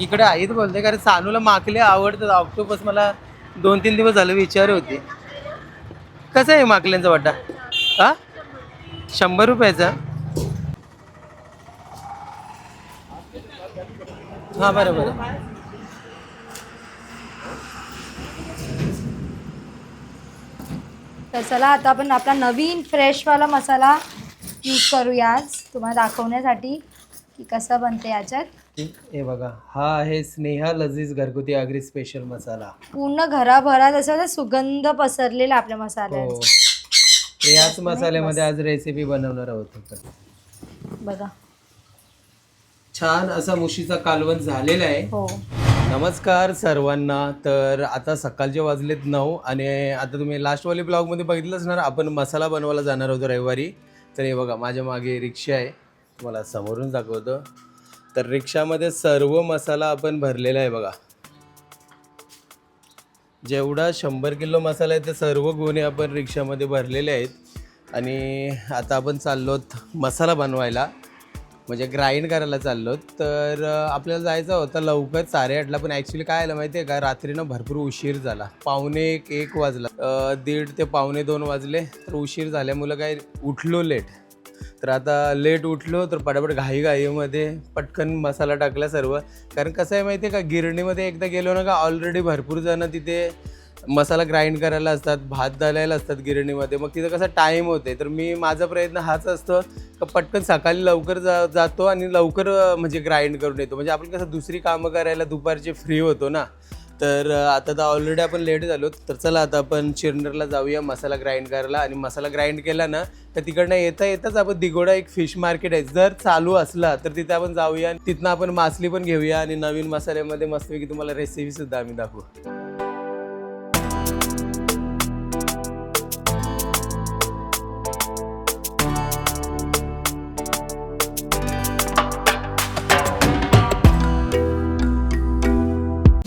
इकडे आईत बोलते कारण सानूला माकले आवडतात. ऑक्टोपस मला दोन तीन दिवस झालं विचार होते. कसं आहे माकल्यांचा वाटा? हा? शंभर रुपयाचा? हा बरं बरं. तर चला आता आपण आपला नवीन फ्रेशवाला मसाला यूज करूया आज तुम्हाला दाखवण्यासाठी की कसं बनते याच्यात. हे बघा हा आहे स्नेहा लजीज घरगुती आगरी स्पेशल मसाला. पूर्ण घराभरात असं सुगंध पसरलेला आपल्या हो. मसाल्याचा तर याच मसाल्यामध्ये आज रेसिपी बनवणार आहोत आपण बघा. छान असा मुशीचा कालवण झालेला आहे. हो. नमस्कार सर्वांना. तर आता सकाळचे वाजलेत नऊ आणि आता तुम्ही लास्टवाली ब्लॉगमध्ये बघितलंच ना आपण मसाला बनवायला जाणार होतो रविवारी. तर हे बघा माझ्या मागे रिक्षा आहे. तुम्हाला समोरून दाखवतो. तर रिक्षामध्ये सर्व मसाला आपण भरलेला आहे बघा. जेवढा शंभर किलो मसाला आहे ते सर्व गुन्हे आपण रिक्षामध्ये भरलेले आहेत. आणि आता आपण चाललोत मसाला बनवायला. म्हणजे ग्राइंड करायला चाललो तर आपल्याला जायचं होतं लवकर साडेआठला. पण ॲक्च्युली काय आलं माहिती आहे का? रात्रीनं भरपूर उशीर झाला. पावणे एक एक वाजला. दीड ते पावणे दोन वाजले. तर उशीर झाल्यामुळं काय उठलो लेट तर आता लेट उठलो तर पटापट घाई घाईमध्ये पटकन मसाला टाकला सर्व. कारण कसं आहे माहिती आहे का गिरणीमध्ये एकदा गेलो ना का ऑलरेडी भरपूर जण तिथे मसाला ग्राइंड करायला असतात भात दालायला असतात गिरणीमध्ये. मग तिथं कसा टाईम होते. तर मी माझा प्रयत्न हाच असतो का पटकन सकाळी लवकर जा जातो आणि लवकर म्हणजे ग्राइंड करून येतो. म्हणजे आपण कसं दुसरी कामं करायला दुपारचे फ्री होतो ना. तर आता तर ऑलरेडी आपण लेट झालो तर चला आता आपण चिरनरला जाऊया मसाला ग्राइंड करायला आणि मसाला ग्राइंड केला ना तर तिकडनं येता येताच आपण दिगोडा एक फिश मार्केट आहे. जर चालू असला तर तिथे आपण जाऊया आणि तिथनं आपण मासली पण घेऊया आणि नवीन मसाल्यामध्ये मस्तपैकी तुम्हाला रेसिपी सुद्धा आम्ही दाखवू.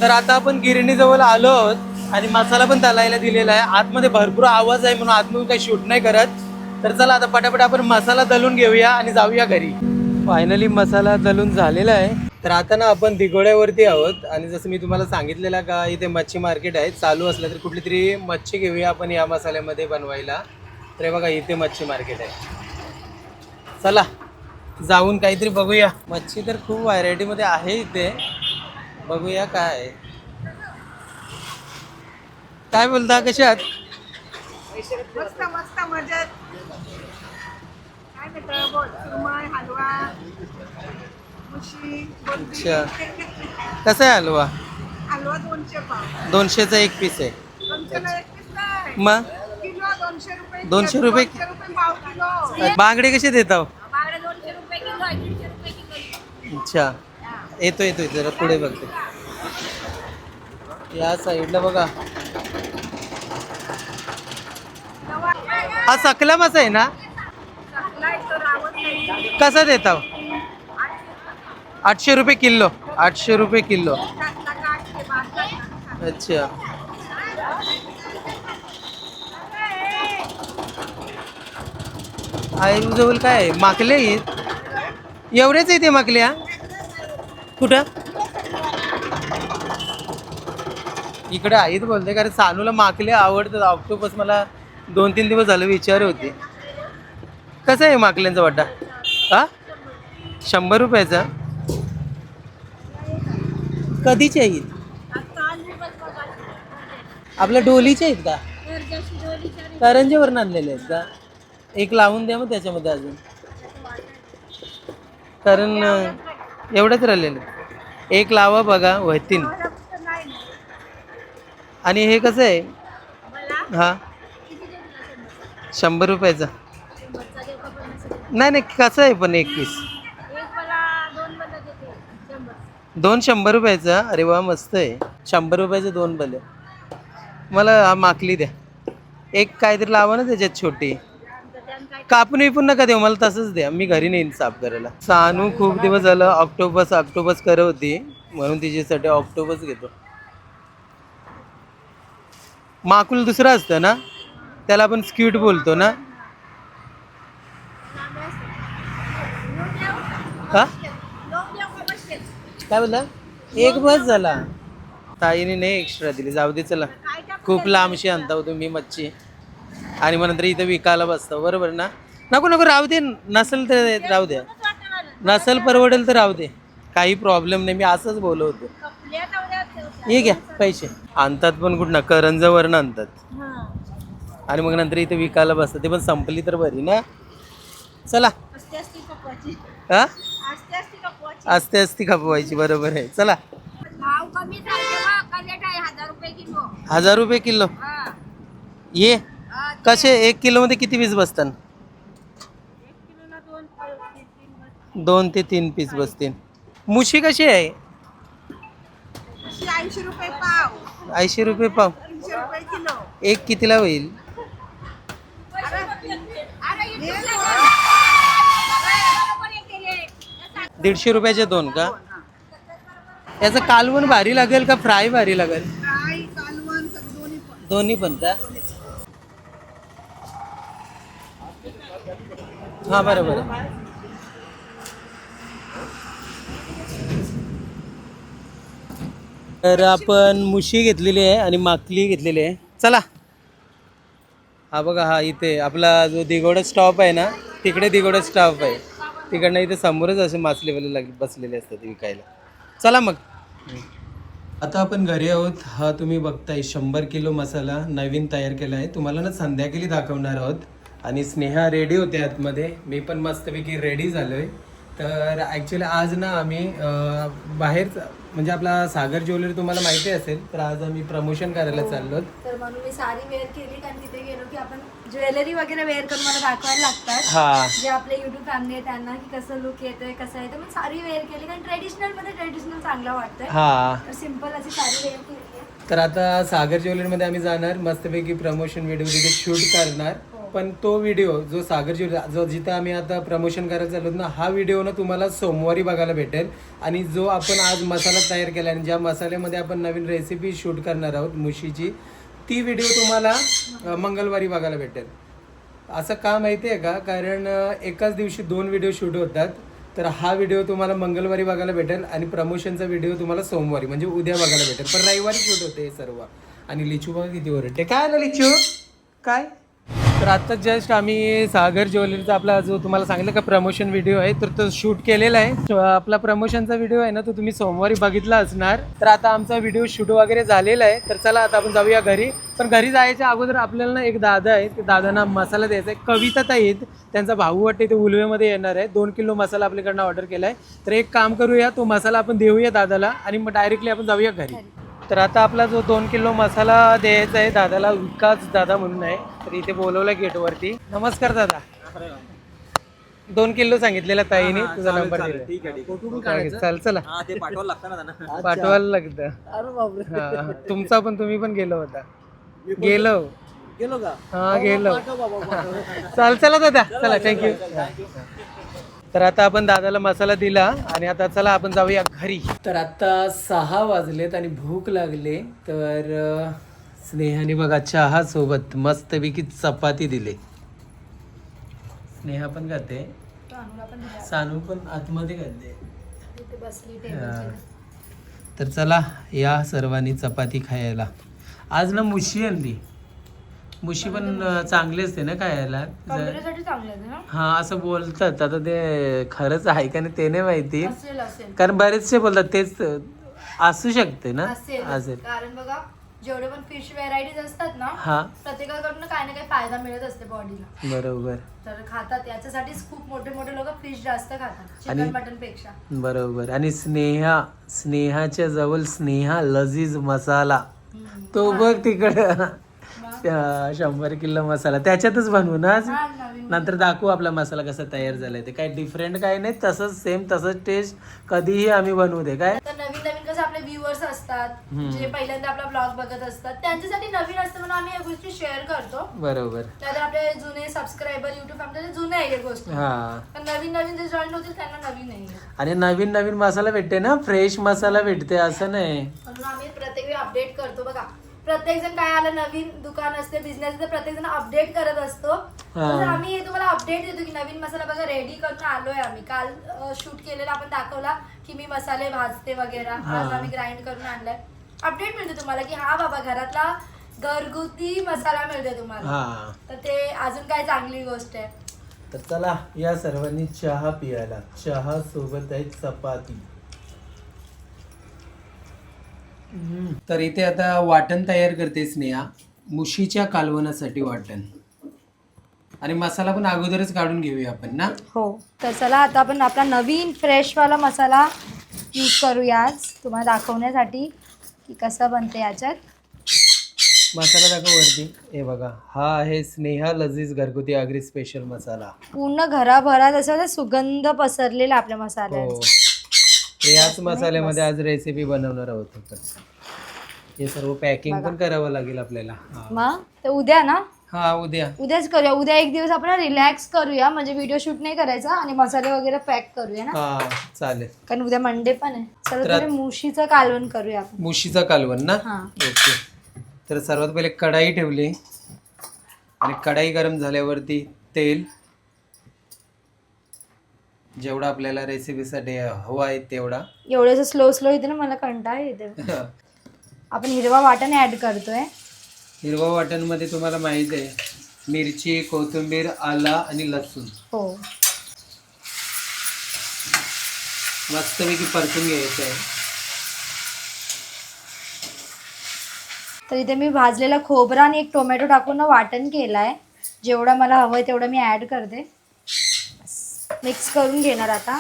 तर आता आपण गिरणीजवळ आलो आहोत आणि मसाला पण तलायला दिलेला आहे. आतमध्ये भरपूर आवाज आहे म्हणून आतमधून काही शूट नाही करत. तर चला आता पटापट आपण मसाला दलून घेऊया आणि जाऊया घरी. फायनली मसाला दलून झालेला आहे. तर आता ना आपण दिघोड्यावरती आहोत आणि जसं मी तुम्हाला सांगितलेलं का इथे मच्छी मार्केट आहे. चालू असलं तर कुठली तरी मच्छी घेऊया आपण या मसाल्यामध्ये बनवायला. तर बघा इथे मच्छी मार्केट आहे. चला जाऊन काहीतरी बघूया. मच्छी तर खूप व्हरायटीमध्ये आहे इथे. बघूया काय. आहे. काय बोलता कशात मस्त मस्त मजेत. काय म्हणतं बोल सुरमई हलवा मुशी बोलबी. अच्छा. कसा आहे हलवा? हलवा दोनशे पाव. दोनशेचा एक पीस आहे. दोनशेला एक मग? किलो दोनशे रुपये. दोनशे रुपये? दोनशे रुपये पाव किलो. बांगडे कसे देता बांगडे दोनशे रुपये किलो आहे दीडशे रुपये किलो अच्छा. येतो येतो जरा पुढे बघते. या साईडला बघा. हा सकला मासा आहे ना? कसा देता हो? आठशे रुपये किलो आठशे रुपये किलो. अच्छा. आई आठशे काय माकले एवढेच आहे ते माकल्या कुठं? इकडे आहेत बोलते कारण सानूला माकले आवडतात. ऑक्टोपस मला दोन तीन दिवस झालं विचार होते. कसं आहे माकल्यांचा वाटा हा? शंभर रुपयाचा? कधीचे आहेत? आपल्या डोलीचे आहेत का? करंजेवरून आणलेले आहेत का? एक लावून द्या मग त्याच्यामध्ये अजून. कारण एवढंच राहिलेलं. एक लावा बघा वहतीन. आणि हे कसं आहे? हा. शंभर रुपयाचा. नाही नाही कसं आहे पण एक पीस दोन शंभर रुपयाचा. अरे वा मस्त आहे. शंभर रुपयाचे दोन भले. मला हा माकली द्या. एक काहीतरी लावा ना त्याच्यात छोटी. कापून विपून नका देऊ मला तसंच द्या. मी घरी नेईन साफ करायला. सानू खूप दिवस झालं ऑक्टोबस ऑक्टोबस करत होती. म्हणून तिच्यासाठी ऑक्टोबस घेतो. माकुल दुसरं असतं ना? त्याला आपण स्क्यूट बोलतो ना? हा? काय बोलला? एक बस झाला. ताईने नाही एक्स्ट्रा दिली. जाऊ दे चला. खूप लांबशी आणता हो तुम्ही मच्छी. आणि मग नंतर इथं विकायला बसता. बरोबर ना? नको नको राहू दे. नसेल तर राहू द्या. नसेल परवडेल तर राहू दे. काही प्रॉब्लेम नाही. मी असंच बोललो होतो. कपल्या तेवढ्या ये घ्या पैसे. आणतात पण कुठं करंजवरनं आणतात. आणि मग नंतर इथे विकायला बसतात. ते पण संपली तर बरी ना? चला. असते असती कपवाची हा? असते असती खपवायची. बरोबर आहे. चला. हजार रुपये किलो. ये. कसे एक किलोमध्ये किती पीस बसतात दोन ते तीन पीस बसतील. मुशी कशी आहे? ऐंशी रुपये पाव. ऐंशी रुपये पाव. एक कितीला होईल. दीडशे रुपयाचे दोन का? याचं कालवण भारी लागेल का? फ्राय भारी लागेल. दोन्ही पण का? हा बरोबर तर आपण मुशी घेतलेली आहे आणि माकली घेतलेली आहे. चला. हा बघा हा इथे आपला जो दिगोडा स्टॉप आहे ना तिकडे दिगोडा स्टॉप आहे. तिकडनं इथे समोरच असे मासलेवाले लाग बसलेले असतात विकायला. चला मग. आता आपण घरी आहोत. हा तुम्ही बघताय शंभर किलो मसाला नवीन तयार केला आहे. तुम्हाला ना संध्याकाळी दाखवणार आहोत. आणि स्नेहा रेडी होते आतमध्ये. मी पण मस्तपैकी रेडी झालो आहे तर ॲक्च्युली आज ना आम्ही बाहेर म्हणजे आपला सागर ज्वेलरी तुम्हाला माहिती असेल तर आज आम्ही प्रमोशन करायला चाललो तर म्हणून मी साडी वेअर केली कारण तिथे गेलो की आपण ज्वेलरी वगैरे वेअर करून मला दाखवायला लागतात. हा. जे आपले युट्यूब फॅमिली आहे त्यांना की कसं लुक येतोय कसं येतं मग साडी वेअर केली कारण ट्रेडिशनलमध्ये ट्रेडिशनल चांगलं वाटतंय. हा. तर सिंपल अशी साडी वेअर केली तर आता सागर ज्वेलरीमध्ये आम्ही जाणार मस्तपैकी प्रमोशन व्हिडिओ तिथे शूट करणार. पण तो व्हिडिओ जो सागर जो जिथं आम्ही आता प्रमोशन करायला चाललो ना हा व्हिडिओ ना तुम्हाला सोमवारी बघायला भेटेल. आणि जो आपण आज मसाला तयार केला आणि ज्या मसाल्यामध्ये आपण नवीन रेसिपी शूट करणार आहोत मुशीची ती व्हिडिओ तुम्हाला मंगळवारी बघायला भेटेल. असं का माहिती आहे का? कारण एकाच दिवशी दोन व्हिडिओ शूट होतात. तर हा व्हिडिओ तुम्हाला मंगळवारी बघायला भेटेल आणि प्रमोशनचा व्हिडिओ तुम्हाला सोमवारी म्हणजे उद्या बघायला भेटेल. पण रविवारी शूट होते हे सर्व. आणि लिचू बघा किती ओरडते काय आलं लिचू? काय? तर आता जस्ट आम्ही सागर ज्वेलरीचा आपला जो तुम्हाला सांगितलं का प्रमोशन व्हिडिओ आहे तर तो शूट केलेला आहे. आपला प्रमोशनचा व्हिडिओ आहे ना तो तुम्ही सोमवारी बघितला असणार. तर आता आमचा व्हिडिओ शूट वगैरे झालेला आहे. तर चला आता आपण जाऊया घरी. पण घरी जायच्या अगोदर आपल्याला ना एक दादा आहे ते दादांना मसाला द्यायचा आहे. कविता ताई आहेत. त्यांचा भाऊ वाटते ते उलवेमध्ये येणार आहे. दोन किलो मसाला आपल्याकडनं ऑर्डर केला आहे तर एक काम करूया तो मसाला आपण देऊया दादाला आणि मग डायरेक्टली आपण जाऊया घरी. तर आता आपला जो दोन किलो मसाला द्यायचा आहे दादाला विकास दादा म्हणून आहे. तर इथे बोलवलं गेटवरती. नमस्कार दादा. दोन किलो सांगितलेला ताईने तुझा नंबर दिला चाल चला. पाठवायला लागतं हा, तुमचा पण तुम्ही पण गेलो होता. गेलो. गेलो का? हा गेलो. चाल चला दादा. चला थँक्यू तर आता आपण दादाला मसाला दिला आणि आता चला आपण जाऊया घरी. तर आता सहा वाजलेत आणि भूक लागले तर स्नेहाने बघा चहा सोबत मस्तपैकी चपाती दिले. स्नेहा पण खाते. सानू पण आतमध्ये खाते. तर चला या सर्वांनी चपाती खायला. आज ना मुशी आणली. मुशी पण चांगली असते ना खायला. कम्प्युटरसाठी चांगलं आहे ना? हा असं बोलतात. आता ते खरंच आहे का नाही ते नाही माहिती. असेल असेल. कारण बरेचसे बोलतात तेच असू शकते ना. असेल. असेल. कारण बघा जेवढे पण फिश व्हेरायटीज असतात ना हा. प्रत्येकाकडनं काही ना काही फायदा मिळत असते बॉडीला बरोबर. तर खातात. याच्यासाठीच खूप मोठे मोठे लोक फिश जास्त खातात आणि- चिकन मटनपेक्षा. बरोबर. आणि स्नेहा स्नेहाच्या जवळ स्नेहा लजीज मसाला. तो बघ तिकडं. त्या शंभर किलो मसाला. त्याच्यातच बनवू ना आज? नंतर दाखवू आपला मसाला कसा तयार झालाय ते. काय डिफरंट काय नाही तसंच सेम तसंच टेस्ट कधीही आम्ही बनवू दे काय? तर नवीन नवीन कसं आपले व्ह्युअर्स असतात जे पहिल्यांदा आपला ब्लॉग बघत असतात त्यांच्यासाठी नवीन असतं म्हणून आम्ही या गोष्टी शेअर करतो. बरोबर. त्यात आपले जुने सबस्क्रायबर युट्यूब आमच्या जुने आहे या गोष्टी. हा. नवीन नवीन जे जॉईन होतील त्यांना नवीन आहे. आणि नवीन नवीन मसाला भेटते ना? फ्रेश मसाला भेटते असं नाही. म्हणून आम्ही प्रत्येक वेळी अपडेट करतो बघा. प्रत्येक जण काय आलं नवीन दुकान असते बिझनेस तर प्रत्येक जण अपडेट करत असतो. तर आम्ही हे तुम्हाला अपडेट देतो की नवीन मसाला बघा रेडी करून आलोय आम्ही. काल शूट केलेला आपण दाखवला की मी मसाले भाजते वगैरे. आज आम्ही ग्राइंड करून आणलाय. अपडेट मिळते तुम्हाला की हा बाबा घरातला घरगुती मसाला मिळते तुम्हाला. तर ते अजून काय चांगली गोष्ट आहे. तर चला या सर्वांनी चहा पियाला. चहा सोबत आहे चपाती. तर इथे आता वाटण तयार करते स्नेहा. मुशीच्या कालवणासाठी वाटण. आणि मसाला पण अगोदरच काढून घेऊया आपण ना? हो. तर चला आता आपण आपला नवीन फ्रेशवाला मसाला यूज करूया आज. तुम्हाला दाखवण्यासाठी की कसं बनते याच्यात. मसाला दाखव वरती. हे बघा हा आहे स्नेहा लजीज घरगुती आगरी स्पेशल मसाला. पूर्ण घराभरात असं सुगंध पसरलेला आपल्या हो. मसाल्याचा तर याच मसाल्यामध्ये आज रेसिपी बनवणार आहोत हे सर्व पॅकिंग पण करावं लागेल आपल्याला. हा. मग? तर उद्या ना? हा उद्या. उद्याच करूया. उद्या एक दिवस आपण रिलॅक्स करूया. म्हणजे व्हिडिओ शूट नाही करायचा आणि मसाले वगैरे पॅक करूया ना? हा चालेल. कारण उद्या मंडे पण आहे. तर तुम्ही मुशीचं कालवण करूया आपण. मुशीचा कालवण ना? हा. ओके. तर सर्वात पहिले कढाई ठेवली. आणि कढाई गरम झाल्यावरती तेल जेवढा आपल्याला रेसिपीसाठी हवा आहे तेवढा. एवढं स्लो स्लो येते ना मला कंटाळा येते. आपण हिरवा वाटण ऍड करतोय. हिरवा वाटणमध्ये तुम्हाला माहीत आहे मिरची कोथिंबीर आला आणि लसूण. हो. मस्तपैकी परतून घ्यायचं आहे. तर इथे मी भाजलेला खोबरा आणि एक टोमॅटो टाकून ना वाटण केलाय. जेवढा मला हवंय तेवढं मी ऍड करते. मिक्स करून घेणार आता.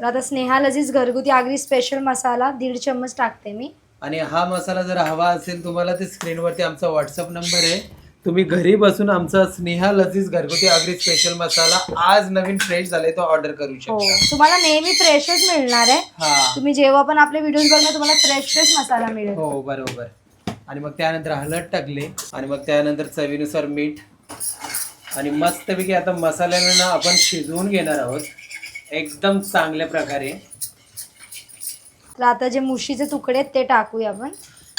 तर आता स्नेहा लजीज घरगुती आगरी स्पेशल मसाला दीड चम्मच टाकते मी. आणि हा मसाला जर हवा असेल तुम्हाला ते स्क्रीनवरती आमचा व्हॉट्सअप नंबर आहे. तुम्ही घरी बसून आमचा स्नेहा लजीज घरगुती आगरी स्पेशल मसाला आज नवीन फ्रेश झालाय तो ऑर्डर करू हो शकता. तुम्हाला नेहमी फ्रेशच मिळणार आहे. हा. तुम्ही जेव्हा पण आपले व्हिडिओज बघणार तुम्हाला फ्रेश फ्रेश मसाला मिळेल. हो बरोबर. आणि मग त्यानंतर हळद टाकले. आणि मग त्यानंतर चवीनुसार मीठ. आणि मस्तपैकी आता मसाल्यानं आपण शिजवून घेणार आहोत. एकदम चांगल्या प्रकारे. तर आता जे मुशीचे तुकडे आहेत ते टाकूया आपण.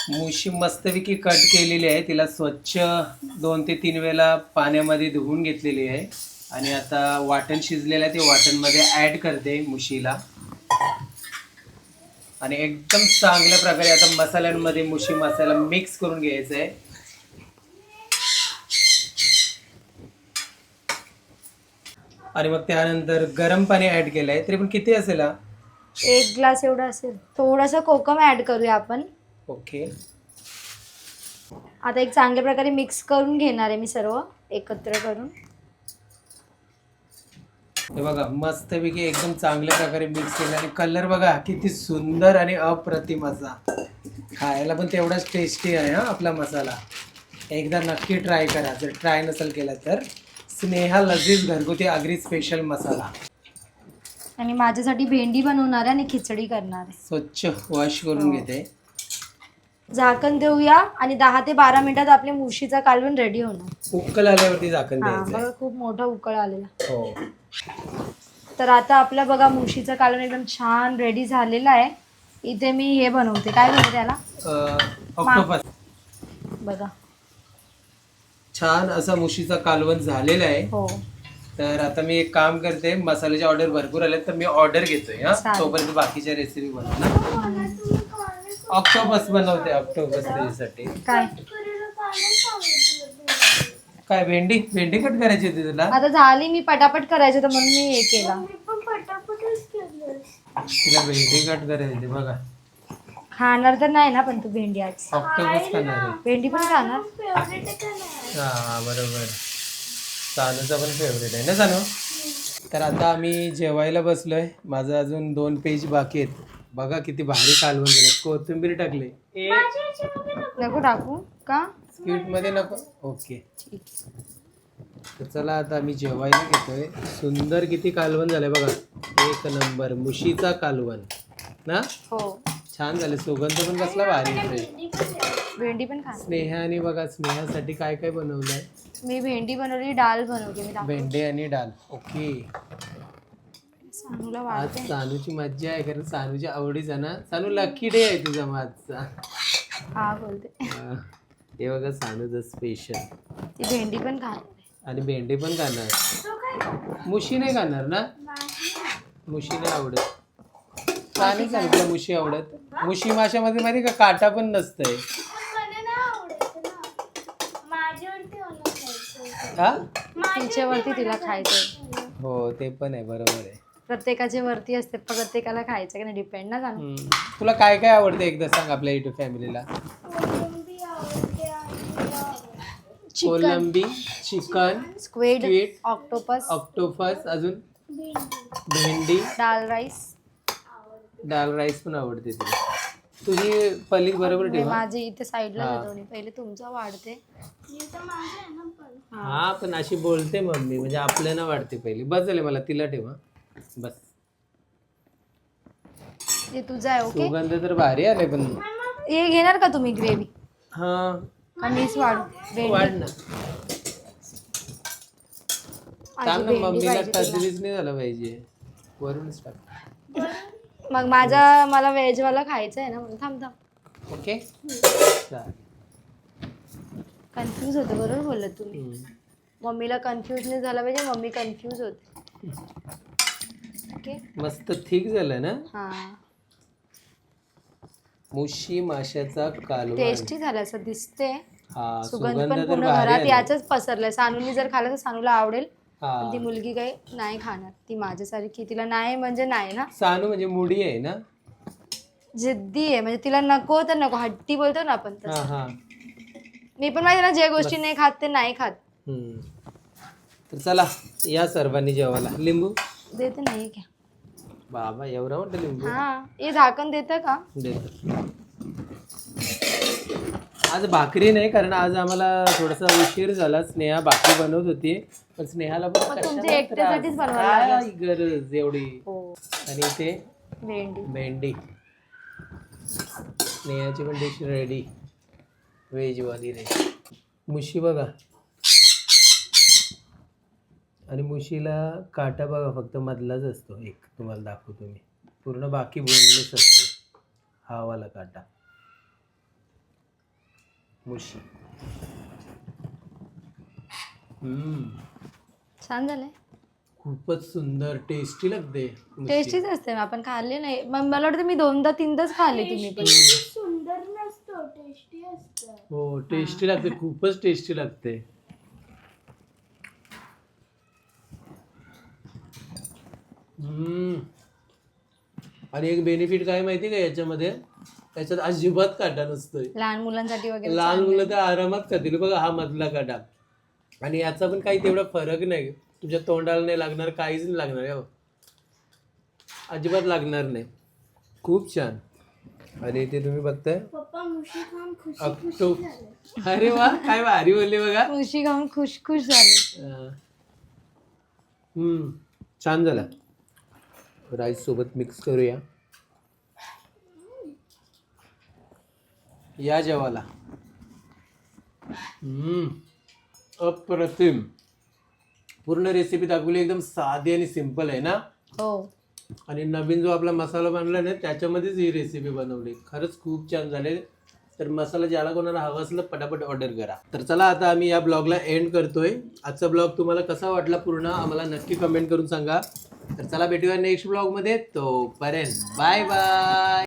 मुशी मस्तपैकी कट केलेली आहे. तिला स्वच्छ दोन ते तीन वेळा पाण्यामध्ये धुवून घेतलेली आहे. आणि आता वाटण शिजलेलं आहे. ते वाटणमध्ये ॲड करते मुशीला. आणि एकदम चांगल्या प्रकारे आता मसाल्यांमध्ये मुशी मसाला मिक्स करून घ्यायचा आहे आणि मग त्यानंतर गरम पाणी ऍड केलं आहे तरी पण किती असेल हा? एक ग्लास एवढा असेल. थोडासा कोकम ऍड करूया आपण. ओके. आता एक चांगल्या प्रकारे मिक्स करून घेणार आहे मी सर्व एकत्र करून. हे बघा मस्तपैकी एकदम चांगल्या प्रकारे मिक्स केलं. आणि कलर बघा किती सुंदर आणि अप्रतिम असा. खायला पण तेवढाच टेस्टी आहे हा आपला मसाला. एकदा नक्की ट्राय करा. जर ट्राय नसेल केला तर. स्नेहा लजीज घरगुती आगरी स्पेशल मसाला. आणि माझ्यासाठी भेंडी बनवणार आहे आणि खिचडी करणार आहे. स्वच्छ वॉश करून हो. घेते. झाकण देऊया आणि दहा ते बारा मिनिटात आपल्या मुशीचा कालवण रेडी होणार. उकल आल्यावरती झाकण हा द्यायचं बघा खूप मोठा उकळ आलेला. हो. तर आता आपला बघा मुशीचं कालवण एकदम छान रेडी झालेला आहे. इथे मी हे बनवते. काय बनवते त्याला? ऑक्टोपस. बघा. छान असा मुशीचा कालवण झालेला आहे. हो. तर आता मी एक काम करते मसाल्याचे ऑर्डर भरपूर आले तर मी ऑर्डर घेतोय हा. चालेल. तोपर्यंत बाकीच्या रेसिपी बनवणार. ऑक्टोपस बनवते ऑक्टोपस त्याच्यासाठी. काय? काय भेंडी? भेंडी कट करायची होती तुला? आता झाली मी पटापट करायचं तर म्हणून मी हे केला. तिला भेंडी कट करायची होती बघा. खाणार तर नाही ना पण तू भेंडी आज. ऑक्टोपस खाणार आहे. भेंडी पण खाणार? हा बरोबर. सानूचा पण फेवरेट आहे ना सानू? तर आता आम्ही जेवायला बसलोय. माझं अजून दोन पेज बाकी आहेत. बघा किती भारी कालवून गेलं कोथिंबीर टाकले. नको टाकू का? स्वीटमध्ये नको? ओके तर चला आता आम्ही जेवायला घेतोय. सुंदर किती कालवण झालंय बघा. एक नंबर. मुशीचा कालवण. ना? हो. छान झाले सुगंध पण कसला भारी भेंडी पण स्नेहा आणि बघा स्नेहासाठी काय काय बनवलंय? मी भेंडी बनवली डाळ बनवली. मी दाखव- भेंडे आणि डाल ओके आज सानूची मज्जा आहे कारण सानूच्या आवडीचा ना? सानू लकी डे आहे तुझा माझा हा बोलते. हे बघा सानूचं स्पेशल ती भेंडी पण खा आणि भेंडी पण खाणार. मुशी नाही खाणार ना? मुशी नाही आवडत. का नाही सांग तुला मुशी आवडत. मुशी माशामध्ये माहिती का? काटा पण नसतंय. हा? तिच्यावरती तिला खायचंय. हो ते पण आहे. बरोबर आहे. प्रत्येकाच्या वरती असते. पण प्रत्येकाला खायचं का नाही? डिपेंड ना जाणं हम्म. तुला काय काय आवडतं एकदा सांग आपल्या युट्यूब फॅमिलीला कोलंबी chicken squid Squid. Octopus. Octopus अजून? भेंडी. डाल राईस. डाल राईस पण आवडते तुला. तुझी पल्ली बरोबर ठेवा माझे इथे साईडला हा. दोन्ही पहिले तुमचं वाढते. हा पण अशी बोलते मम्मी म्हणजे आपल्याला वाटते पहिली. बस झाले मला तिला ठेवा बस. ते तुझं आहे ओके? सुगंध तर भारी आले पण हे घेणार का तुम्ही ग्रेव्ही? हा. का मीच वाढू भेंडी. वाढ ना माझी सांग ना भेंडी मम्मीला पाहिजे तुला. टचरीच नाही झालं पाहिजे. वरूनच टाक. मग माझा मला व्हेज वाला खायचं आहे ना म्हणून थांब थांब. ओके? चालेल. कन्फ्यूज होते बरोबर बोलत तुम्ही. हम्म. मम्मीला कन्फ्यूज नाही झाला पाहिजे मम्मी कन्फ्यूज होते. ओके मस्त ठीक झालं ना? हा. मुशी माशाचा कालवण टेस्टी झालं असं दिसते हा सुगंध पण तर पूर्ण भारी घरात आले. याचंच पसरलंय. सानूनी जर खाल्लं तर सानूला आवडेल. पण ती मुलगी काही नाही खाणार. ती माझ्यासारखी तिला नाही म्हणजे नाही ना. सानू म्हणजे मुडी आहे ना? जिद्दी आहे. म्हणजे तिला नको तर नको. हट्टी बोलतो ना आपण हा हा. मी पण माहिती ना जे गोष्टी नाही खात ते नाही खात. हम्म. तर चला या सर्वांनी जेवायला. लिंबू? देते नाही घ्या. बाबा एवढा वाटतं लिंबू? हा हे झाकण देतं का? देतो. आज भाकरी नाही कारण आज आम्हाला थोडासा उशीर झाला. स्नेहा भाकरी बनवत होती. पण स्नेहाला पण मग तुमच्या कशाला एकट्यासाठीच त्रास? बनवायला काय गरज एवढी? हो. आणि इथे भेंडी भेंडी स्नेहाची पण डिश रेडी व्हेजवाली रेडी मुशी बघा. आणि मुशीला काटा बघा फक्त मधलाच असतो. एक तुम्हाला दाखवतो मी. पूर्ण बाकी बोनलेस असते. हा वाला काटा. मुशी. हम्म. छान झालंय. खूपच सुंदर टेस्टी लागते. टेस्टीच असते आपण खाल्ले नाही. मग मला वाटतं मी दोनदा तीनदाच खाल्ले तुम्ही पण. हो टेस्टी लागते. खूपच टेस्टी लागते. आणि एक बेनिफिट काय माहिती का याच्यामध्ये? त्याच्यात अजिबात काटा नसतोय. लहान मुलांसाठी वगैरे लहान. मुलं तर आरामात खातील. बघा हा मधला काटा. आणि याचा पण काही तेवढा फरक नाही. तुझ्या तोंडाला नाही लागणार काहीच नाही लागणार हो. अजिबात लागणार नाही. खूप छान. आणि इथे तुम्ही बघताय. अरे वा काय भारी बोलले बघा. मुशी खाऊन खुश खुश झाले. हम्म. छान झाला. राईस सोबत मिक्स करूया. या जेवाला. हम्म अप्रतिम. पूर्ण रेसिपी दाखवली एकदम साधी आणि सिंपल आहे ना? हो. आणि नवीन जो आपला मसाला बनला ना त्याच्यामध्येच ही रेसिपी बनवली. खरंच खूप छान झाले. तर मसाला ज्याला कोणाला हवा असलं पटापट ऑर्डर करा. तर चला आता आम्ही या ब्लॉगला एंड करतोय. आजचा ब्लॉग तुम्हाला कसा वाटला पूर्ण आम्हाला नक्की कमेंट करून सांगा. तर चला भेटूया नेक्स्ट ब्लॉगमध्ये तो पर्यंत बाय बाय